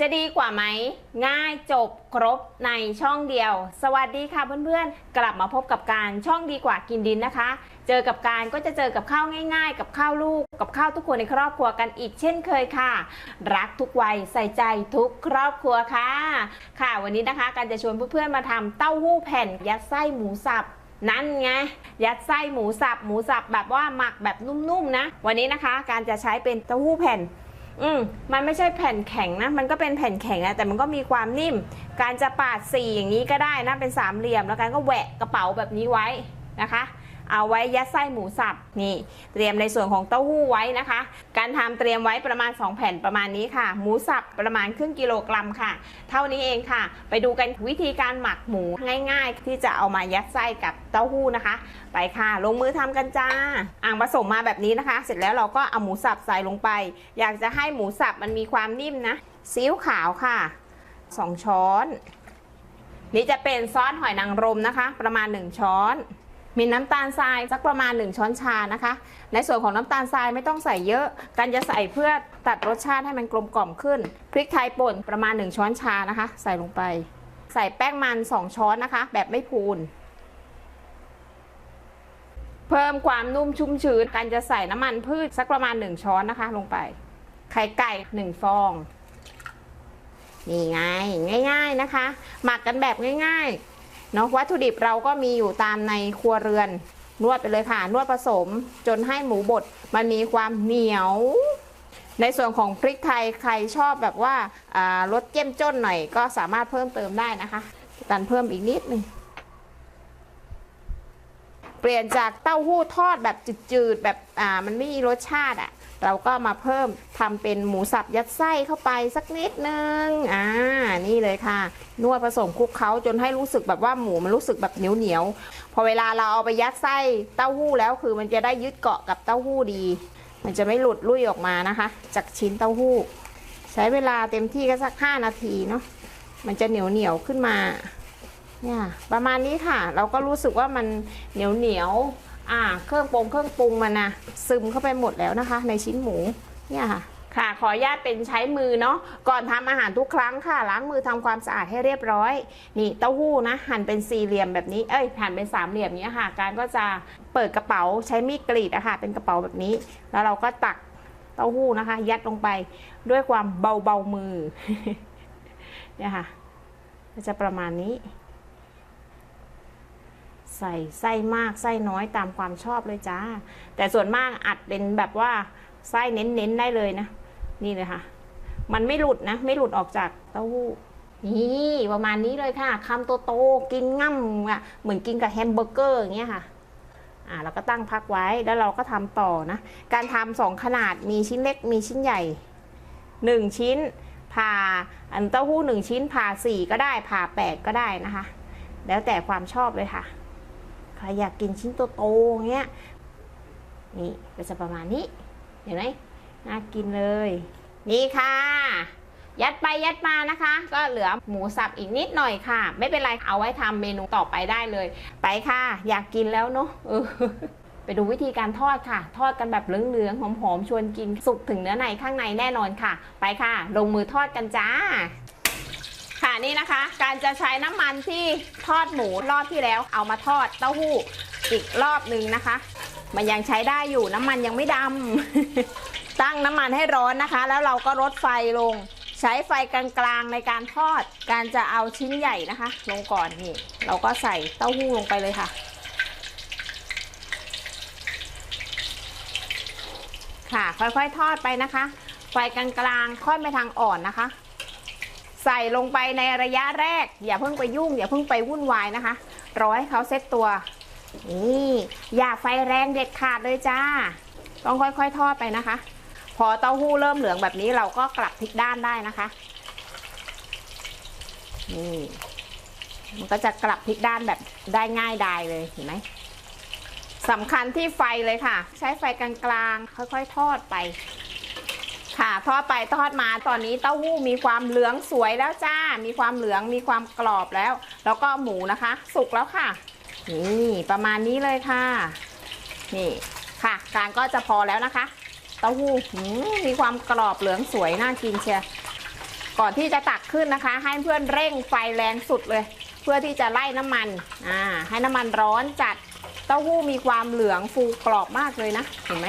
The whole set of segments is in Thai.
จะดีกว่าไหม ง่ายจบครบในช่องเดียว สวัสดีค่ะเพื่อนๆ กลับมาพบกับการช่องดีกว่ากินดินนะคะ เจอกับการก็จะเจอกับข้าวง่าย ๆ กับข้าวลูก กับข้าวทุกคนในครอบครัวกันอีกเช่นเคยค่ะ รักทุกวัยใส่ใจทุกครอบครัวค่ะ ค่ะวันนี้นะคะการจะชวนเพื่อนๆมาทำเต้าหู้แผ่นยัดไส้หมูสับนั่นไง ยัดไส้หมูสับหมูสับแบบว่าหมักแบบนุ่มๆนะ วันนี้นะคะการจะใช้เป็นเต้าหู้แผ่น อืมมันไม่ใช่แผ่นแข็งนะ มันก็เป็นแผ่นแข็งนะแต่มันก็มีความนิ่ม การจะปาดสี่อย่างนี้ก็ได้นะเป็นสามเหลี่ยม แล้วกันก็แหวะกระเป๋าแบบนี้ไว้นะคะ เอาไว้ยัดไส้หมูสับนี่ เตรียมในส่วนของเต้าหู้ไว้นะคะ การทำเตรียมไว้ประมาณ 2 แผ่นประมาณนี้ค่ะ หมูสับประมาณครึ่งกิโลกรัมค่ะ เท่านี้เองค่ะ ไปดูกันวิธีการหมักหมูง่าย ๆ ที่จะเอามายัดไส้กับเต้าหู้นะคะ ไปค่ะ ลงมือทำกันจ้า อ่างผสมมาแบบนี้นะคะ เสร็จแล้วเราก็เอาหมูสับใส่ลงไป อยากจะให้หมูสับมันมีความนิ่มนะซีอิ๊วขาวค่ะ 2 ช้อน นี่จะเป็นซอสหอยนางรมนะคะ ประมาณ 1 ช้อน มีน้ำตาลทรายสักประมาณ 1 ช้อนชานะคะ ในส่วนของน้ำตาลทรายไม่ต้องใส่เยอะการจะใส่เพื่อตัดรสชาติให้มันกลมกล่อมขึ้น พริกไทยป่นประมาณ 1 ช้อนชานะคะ ใส่ลงไป ใส่แป้งมัน 2 ช้อนนะคะ แบบไม่พูน เพิ่มความนุ่มชุ่มชื้นการจะใส่น้ำมันพืชสักประมาณ 1 ช้อนนะคะ ลงไป ไข่ไก่ 1 ฟองนี่ไงง่าย ๆนะคะ หมักกันแบบง่าย ๆ เนาะวัตถุดิบเราก็มีอยู่ตามในครัวเรือน นวดไปเลยค่ะ นวดผสมจนให้หมูบดมันมีความเหนียว ในส่วนของพริกไทยใครชอบแบบว่ารสเจ้มจ้นหน่อยก็สามารถเพิ่มเติมได้นะคะตันเพิ่มอีกนิดนึง เปลี่ยนจากเต้าหู้ทอดแบบจืดๆแบบอ่ามันไม่มีรสชาติอะ่ะ เราก็มาเพิ่มทำเป็นหมูสับยัดไส้เข้าไปสักนิดนึงอ่านี่เลยค่ะนวดผสมคลุกเคล้าจนให้รู้สึกแบบว่าหมูมันรู้สึกแบบเหนียวเหนียวๆพอเวลาเราเอาไปยัดไส้เต้าหู้แล้วคือมันจะได้ยึดเกาะกับเต้าหู้ดี มันจะไม่หลุดลุ่ยออกมานะคะ จากชิ้นเต้าหู้ ใช้เวลาเต็มที่ก็สักห้านาทีเนาะมันจะเหนียวเหนียวขึ้นมา เนี่ยประมาณนี้ค่ะ เราก็รู้สึกว่ามันเหนียวเหนียวอ่าเครื่องปรุงเครื่องปรุงมันนะซึมเข้าไปหมดแล้วนะคะ ในชิ้นหมูเนี่ยค่ะค่ะขออนุญาตเป็นใช้มือเนาะก่อนทำอาหารทุกครั้งค่ะล้างมือทำความสะอาดให้เรียบร้อย นี่เต้าหู้นะ หั่นเป็นสี่เหลี่ยมแบบนี้เอ้ยหั่นเป็นสามเหลี่ยมเนี้ยค่ะ การก็จะเปิดกระเป๋าใช้มีดกรีดอะค่ะเป็นกระเป๋าแบบนี้ แล้วเราก็ตักเต้าหู้นะคะ ยัดลงไปด้วยความเบาเบามือเนี่ยค่ะ จะประมาณนี้ ใส่ไส้มากไส้น้อยตามความชอบเลยจ้า แต่ส่วนมากอัดเป็นแบบว่าไส้เน้นๆได้เลยนะ นี่เลยค่ะ มันไม่หลุดนะ ไม่หลุดออกจากเต้าหู้นี่ประมาณนี้เลยค่ะคำโตๆกินง่ำอะเหมือนกินกับแฮมเบอร์เกอร์อย่างเงี้ยค่ะอ่าเราก็ตั้งพักไว้แล้วเราก็ทำต่อนะ การทำสองขนาดมีชิ้นเล็กมีชิ้นใหญ่หนึ่งชิ้นผ่าอันเต้าหู้หนึ่งชิ้นผ่าสี่ก็ได้ผ่าแปดก็ได้นะคะ แล้วแต่ความชอบเลยค่ะ ใครอยากกินชิ้นโตๆอย่างเงี้ยนี่ก็จะประมาณนี้ เห็นไหมน่ากินเลย นี่ค่ะ ยัดไปยัดมานะคะ ก็เหลือหมูสับอีกนิดหน่อยค่ะ ไม่เป็นไรเอาไว้ทำเมนูต่อไปได้เลย ไปค่ะ อยากกินแล้วเนาะไปดูวิธีการทอดค่ะ ทอดกันแบบเหลืองๆหอมๆชวนกินสุกถึงเนื้อในข้างในแน่นอนค่ะ ไปค่ะ ลงมือทอดกันจ้า นี่นะคะ การจะใช้น้ำมันที่ทอดหมูรอบที่แล้วเอามาทอดเต้าหู้อีกรอบหนึ่งนะคะ มันยังใช้ได้อยู่น้ำมันยังไม่ดำ ตั้งน้ำมันให้ร้อนนะคะ แล้วเราก็ลดไฟลง ใช้ไฟกลางๆในการทอด การจะเอาชิ้นใหญ่นะคะ ลงก่อนนี่ เราก็ใส่เต้าหู้ลงไปเลยค่ะค่ะค่อยๆทอดไปนะคะ ไฟกลางๆค่อยไปทางอ่อนนะคะ ใส่ลงไปในระยะแรก อย่าเพิ่งไปยุ่ง อย่าเพิ่งไปวุ่นวายนะคะ รอให้เขาเซ็ตตัว นี่ อย่าไฟแรงเด็ดขาดเลยจ้า ต้องค่อยๆทอดไปนะคะ พอเต้าหู้เริ่มเหลืองแบบนี้เราก็กลับพลิกด้านได้นะคะ นี่มันก็จะกลับพลิกด้านแบบได้ง่ายดายเลยเห็นไหมสำคัญที่ไฟเลยค่ะ ใช้ไฟกลางๆค่อยๆ ทอดไป ค่ะทอดไปทอดมาตอนนี้เต้าหู้มีความเหลืองสวยแล้วจ้า มีความเหลืองมีความกรอบแล้ว แล้วก็หมูนะคะ สุกแล้วค่ะ นี่ประมาณนี้เลยค่ะ นี่ค่ะ การก็จะพอแล้วนะคะ เต้าหู้มมีความกรอบเหลืองสวยน่ากินเชียวก่อนที่จะตักขึ้นนะคะ ให้เพื่อนเร่งไฟแรงสุดเลย เพื่อที่จะไล่น้ำมันอ่าให้น้ำมันร้อนจัดเต้าหู้มีความเหลืองฟูกรอบมากเลยนะเห็นไหม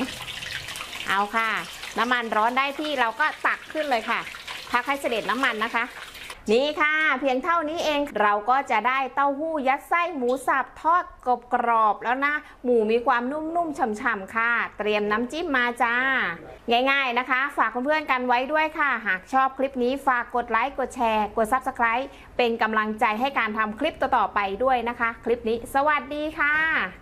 เอาค่ะ น้ำมันร้อนได้ที่เราก็ตักขึ้นเลยค่ะพักให้เสด็จน้ำมันนะคะ นี่ค่ะ เพียงเท่านี้เองเราก็จะได้เต้าหู้ยัดไส้หมูสับทอดกรอบกรอบๆแล้วนะ หมูมีความนุ่มๆฉ่ำๆค่ะ เตรียมน้ำจิ้มมาจ้า ง่ายๆนะคะ ฝากเพื่อนๆกันไว้ด้วยค่ะ หากชอบคลิปนี้ฝากกดไลค์กดแชร์ กด Subscribe เป็นกำลังใจให้การทำคลิปต่อๆไปด้วยนะคะ คลิปนี้ สวัสดีค่ะ